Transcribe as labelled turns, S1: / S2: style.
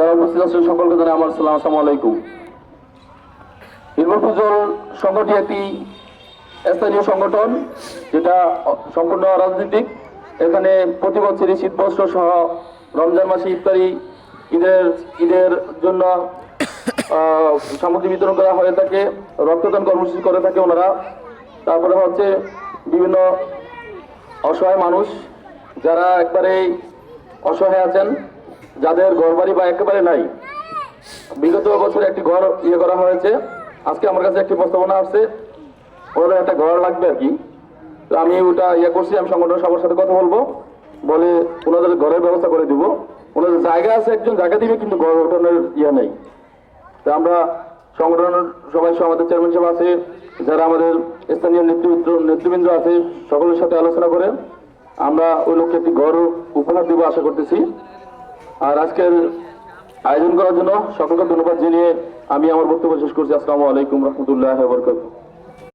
S1: যারা উপস্থিত আছেন সকলকে জানাই আমার সালাম, আসসালামু আলাইকুম। পুজোর সংগঠন একটি স্থানীয় সংগঠন, যেটা সম্পূর্ণ রাজনৈতিক। এখানে প্রতি বছরই শীত বস্ত্র সহ রমজান মাসে ইফতারি, ঈদের ঈদের জন্য সামগ্রী বিতরণ করা হয়ে থাকে, রক্তদান কর্মসূচি করে থাকে ওনারা। তারপরে হচ্ছে বিভিন্ন অসহায় মানুষ, যারা একবারেই অসহায় আছেন যাদের ঘর বাড়ি বা একেবারে নাই। বিগত বছর একটি ঘর ইয়ে করা হয়েছে। আজকে আমার কাছে একটি প্রস্তাবনা আসছে। ওদের একটা ঘর লাগবে আর কি? আমি ওটা ইয়ে করছি, আমি সংগঠন সবার সাথে কথা বলব। বলে ওনাদের ঘরের ব্যবস্থা করে দিব। ওনাদের জায়গা আছে, একজন জায়গা দিবে, কিন্তু ঘর ওঠানোর ইয়ে নেই। তা আমরা সংগঠনের সবাই আমাদের চেয়ারম্যান সাহেব আছে, যারা আমাদের স্থানীয় নেতৃবৃন্দ নেতৃবৃন্দ আছে, সকলের সাথে আলোচনা করে আমরা ওই লোককে একটি ঘর উপহার দিব আশা করতেছি। আর আজকের আয়োজন করার জন্য সকলকে ধন্যবাদ জানিয়ে আমি আমার বক্তব্য শেষ করছি। আসসালামু আলাইকুম রহমতুল্লাহ বরকাত